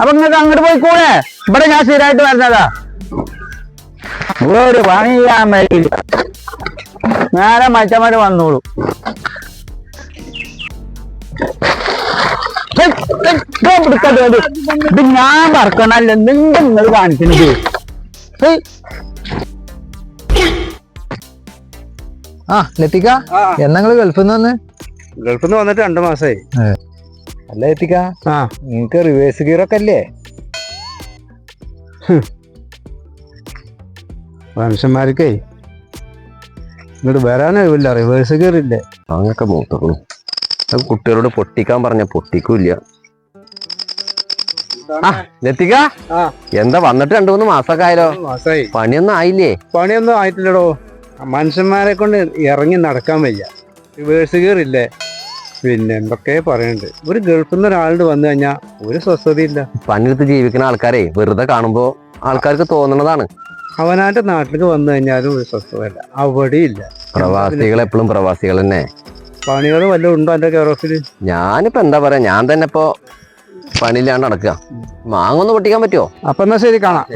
അപ്പൊ നിങ്ങൾക്ക് അങ്ങോട്ട് പോയിക്കൂടെ ഇവിടെ ഞാൻ സ്ഥിരമായിട്ട് വരുന്നതാ. ഒരു പണി ചെയ്യാൻ വരില്ല നേരെ മറ്റന്മാര് വന്നോളൂ. ഇതോ ഞാൻ പറക്കണല്ല നിങ്ങൾ കാണിക്കുന്നത്. ആ ലത്തിക്ക എന്നങ്ങൾ ഗൾഫിൽ നിന്ന് വന്ന്? ഗൾഫിൽ നിന്ന് വന്നിട്ട് രണ്ടു മാസമായി അല്ല ലത്തിക്ക ആ. നിങ്ങക്ക് റിവേഴ്സ് ഗിയർ ഒക്കെ അല്ലേ? മനുഷ്യന്മാർക്കേ ഇങ്ങോട്ട് വരാനൊഴിവില്ല റിവേഴ്സ് കയറില്ലേ അങ്ങനൊക്കെ മൂത്തുള്ളൂ കുട്ടികളോട് പൊട്ടിക്കാൻ പറഞ്ഞ പൊട്ടിക്കൂല്ല. ലത്തിക്ക ലത്തിക. എന്താ വന്നിട്ട് രണ്ടു മൂന്ന് മാസമൊക്കെ ആയാലോ പണിയൊന്നും ആയില്ലേ? പണിയൊന്നും ആയിട്ടില്ലടോ. മനുഷ്യന്മാരെ കൊണ്ട് ഇറങ്ങി നടക്കാൻ വയ്യ. റിവേഴ്സ് കയറില്ലേ പിന്നെ എന്തൊക്കെ പറയുന്നുണ്ട് ഒരു ഗൾഫിൽ നിന്ന് ഒരാളുടെ വന്നു കഴിഞ്ഞാൽ ഒരു സ്വസ്ഥതയില്ല. പണിയെടുത്ത് ജീവിക്കുന്ന ആൾക്കാരെ വെറുതെ കാണുമ്പോൾ ആൾക്കാർക്ക് തോന്നണതാണ്. അവനാന്റെ നാട്ടിലേക്ക് വന്നു കഴിഞ്ഞാലും ഒരു സ്വസ്ഥതയില്ല. അവിടെയില്ല. പ്രവാസികൾ എപ്പോഴും പ്രവാസികൾ തന്നെ. പണികൾ വല്ലതും ഉണ്ടോ എന്റെ കെയർ ഓഫിൽ ഞാനിപ്പോ എന്താ പറയാ ഞാൻ തന്നെ ഇപ്പോ പണിയില്ലാണ്ട് നടക്കുക മാങ്ങൊന്ന് പൊട്ടിക്കാൻ പറ്റുമോ അപ്പൊ എന്നാ ശരി കാണാം.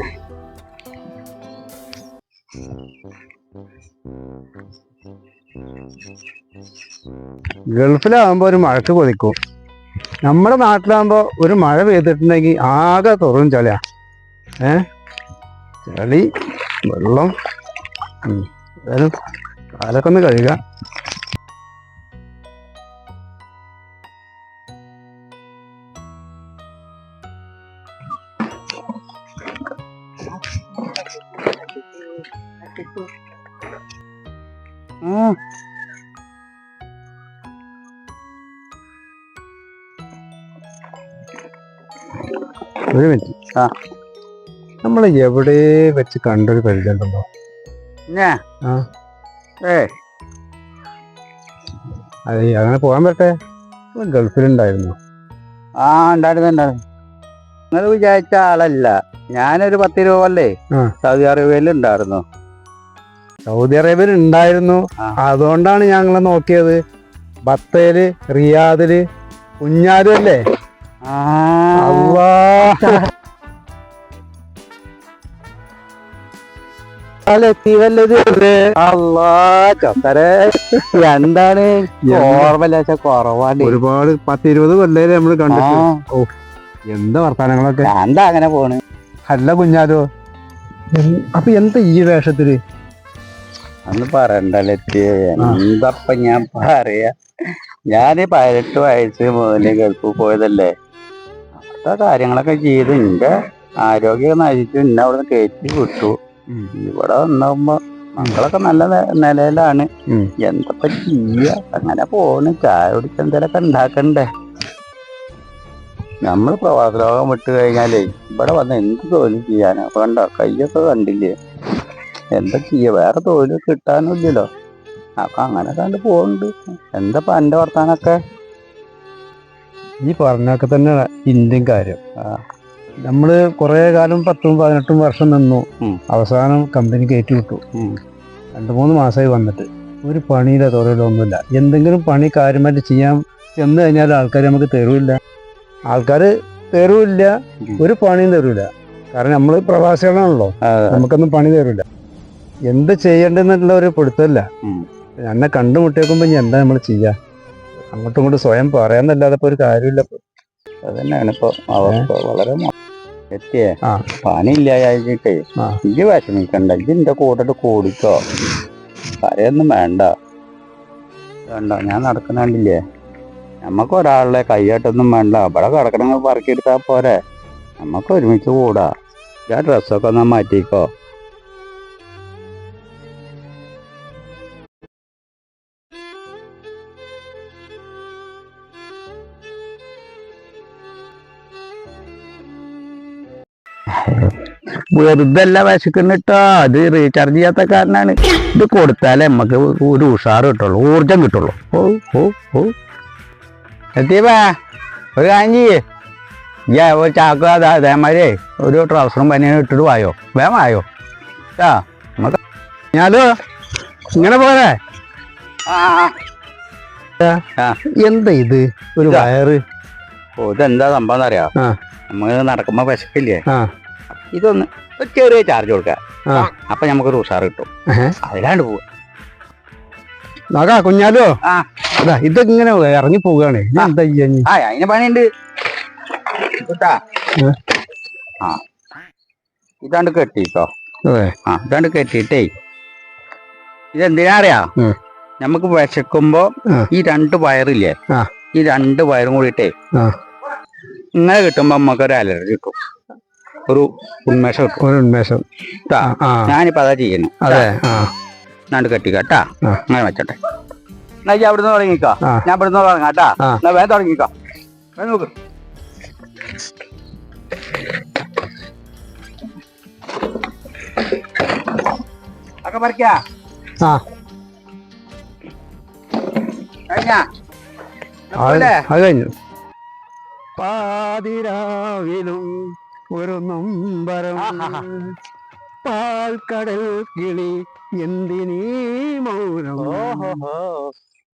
ഗൾഫിലാകുമ്പോ ഒരു മഴക്ക് കൊതിക്കും. നമ്മുടെ നാട്ടിലാകുമ്പോൾ ഒരു മഴ പെയ്തിട്ടുണ്ടെങ്കിൽ ആകെ തുറും ചളിയാ. ഏ? ചളി വെള്ളം. ഏതായാലും കാലൊക്കെ ഒന്ന് കഴുകുക ഒരു മിനിറ്റ് ആ. നമ്മൾ എവിടെ വെച്ച് കണ്ടൊരു പരിചയമുണ്ടല്ലോ. ഞാ? ആ. ഏ. അത് അങ്ങനെ പോകാൻ പറ്റേ. നിങ്ങൾ ഗൾഫിലുണ്ടായിരുന്നു. ആ ഉണ്ടായിരുന്നു ഉണ്ടായിരുന്നു. നിങ്ങൾ വിചാരിച്ച ആളല്ല. ഞാനൊരു പത്ത് രൂപ അല്ലേ ആ. സൗദി അറേബ്യയിൽ ഉണ്ടായിരുന്നു. സൗദി അറേബ്യയിൽ ഉണ്ടായിരുന്നു. ആ. അതുകൊണ്ടാണ് ഞങ്ങളെ നോക്കിയത്. ബത്തേൽ റിയാദിൽ കുഞ്ഞാലും അല്ലേ അള്ളാ. എന്താണ്? ഓർമ്മയില്ലാച്ച കുറവാണ്. ഒരുപാട് പത്തിരുപത് കൊല്ലേ നമ്മൾ കണ്ടു ഓ എന്താ വർത്താനങ്ങളൊക്കെ? എന്താ അങ്ങനെ പോണ്? അല്ല കുഞ്ഞാലോ അപ്പൊ എന്താ ഈ വേഷത്തിൽ? അന്ന് പറയണ്ടല്ലേ എന്താപ്പ ഞാൻ പറയാ? ഞാൻ പതിനെട്ട് വയസ്സ് മോനെ ഗൾഫിൽ പോയതല്ലേ. കാര്യങ്ങളൊക്കെ ചെയ്ത് എന്റെ ആരോഗ്യം നശിച്ചു. എന്നെ അവിടെ കയറ്റി വിട്ടു. ഇവിടെ വന്നാകുമ്പോ മക്കളൊക്കെ നല്ല നിലയിലാണ്. എന്തൊക്കെ എന്തപ്പ ചെയ്യ? അങ്ങനെ പോണ്. ചായ കുടിച്ച് എന്തേലൊക്കെ ഉണ്ടാക്കണ്ടേ നമ്മൾ പ്രവാസ ലോകം വിട്ട് കഴിഞ്ഞാലേ ഇവിടെ വന്ന് എന്ത് തൊഴിൽ ചെയ്യാനാ? കണ്ടോ? കയ്യൊക്കെ കണ്ടില്ലേ? എന്താ ചെയ്യ? വേറെ തൊഴിൽ കിട്ടാനില്ലല്ലോ അപ്പൊ അങ്ങനെ കണ്ട് പോകുന്നുണ്ട് എന്താ എന്റെ വർത്താനൊക്കെ? ഈ പറഞ്ഞൊക്കെ തന്നെ ഇന്ത്യൻ കാര്യം. ആ. നമ്മൾ കുറെ കാലം പത്തും പതിനെട്ടും വർഷം നിന്നു. അവസാനം കമ്പനി കയറ്റി വിട്ടു. ഉം. രണ്ടു മൂന്ന് മാസമായി വന്നിട്ട്. ഒരു പണിയില്ല തൊഴിലോ ഒന്നുമില്ല എന്തെങ്കിലും പണി കാര്യമായിട്ട് ചെയ്യാൻ ചെന്ന് കഴിഞ്ഞാൽ ആൾക്കാർ നമുക്ക് തരൂല്ല. ആൾക്കാർ തരൂല്ല ഒരു പണിയും തരൂല കാരണം നമ്മൾ പ്രവാസികളാണല്ലോ. നമുക്കൊന്നും പണി തരൂല എന്ത് ചെയ്യേണ്ടെന്നുള്ള ഒരു പൊടുത്തല്ല. എന്നെ കണ്ടുമുട്ടിയേക്കുമ്പോ ഇനി എന്താ നമ്മൾ ചെയ്യാ? അങ്ങോട്ടും ഇങ്ങോട്ടും സ്വയം പറയാന്നല്ലാതെ ഇപ്പൊ ഒരു കാര്യമില്ല. അതന്നെയാണ് ഇപ്പൊ അവസ്ഥ. വളരെ എത്തിയേ. ആ. പണിയില്ലായിട്ടേ. ആ. ഇജ്ജ് വിഷമിക്കണ്ട. ഇജ്ജ് എന്റെ കൂടെ കൂടിക്കോ. കരയൊന്നും വേണ്ട. വേണ്ട. ഞാൻ നടക്കുന്നില്ലേ നമ്മക്ക് ഒരാളുടെ കൈയായിട്ടൊന്നും വേണ്ട. അവിടെ കിടക്കണ പറക്കിയെടുത്താ പോരെ. നമ്മക്ക് ഒരുമിച്ച് കൂടാ. ഞാൻ ഡ്രസ്സൊക്കെ ഒന്ന് മാറ്റിക്കോ. വെറുതെ അല്ല വിശക്കുന്നിട്ടോ? അത് റീചാർജ് ചെയ്യാത്ത കാരണമാണ് ഇത് കൊടുത്താലേ നമുക്ക് ഒരു ഉഷാറ് കിട്ടുള്ളൂ ഊർജം കിട്ടുള്ളൂ. ഓ ഓ ഓ. എത്തിയപ്പാ ഒരു കാഞ്ചി ഞാൻ ഒരു ചാക്ക് അതാ അതേമാതിരി ഒരു ട്രൗസറും പനിയും ഇട്ടിട്ട് വായോ? വേഗം വായോ? ആ നമുക്ക് ഞാനോ ഇങ്ങനെ പോരെ. എന്താ ഇത്? ഒരു. വയറ്. ഓ ഇതെന്താ സംഭവം എന്നറിയാം? ആ. നമ്മൾ നടക്കുമ്പോ വിശക്കില്ലേ? ഇതൊന്ന് ഒരു ചെറിയ ചാർജ് കൊടുക്കുക അപ്പൊ നമുക്കൊരു ഉഷാർ കിട്ടും. അതിലാണ്ട് പോവുക നോക്കാ കുഞ്ഞാലോ. അതാ ഇതൊക്കെ ഇറങ്ങി പോവുകയാണ്. എന്താ ചെയ്യാ അതിന് പണിയുണ്ട്. കേട്ടാ ആ. ഇതാണ്ട് കെട്ടിട്ടോ. ആ ഇതാണ്ട് കെട്ടിട്ടേ ഇതെന്തിനാ അറിയാ? നമുക്ക് വിശക്കുമ്പോ ഈ രണ്ട് വയറില്ലേ. ഈ രണ്ട് വയറും കൂടിയിട്ടേ ആ. ഇങ്ങനെ കിട്ടുമ്പോ നമുക്കൊരു അലർജി കിട്ടും. ഒരു ഉന്മേഷം. കിട്ടും ഒരു ഉന്മേഷം. ട്ടാ. ആ. ഞാനിപ്പോ അതാ ചെയ്യുന്നു. അതെ ആ. നാണ്ട് കെട്ടിക്കാട്ടാ ആ. അങ്ങനെ വെച്ചോട്ടെ. എന്നാ ഇജ്ജ് അവിടുന്ന് തുടങ്ങിക്കോ. ആ. ഞാൻ ഇവിടുന്ന് തുടങ്ങാട്ടാ ആ. എന്നാ വേഗം തുടങ്ങിക്കോ. വേഗം നോക്ക്. ഒക്കെ പറിക്കാ. ആ. കഴിഞ്ഞാ? അത് അത് കഴിഞ്ഞു. പാതിരാവിലും ഒരു നൊമ്പരം പാൽക്കടൽ കിളി എന്തിനീ മൗനം?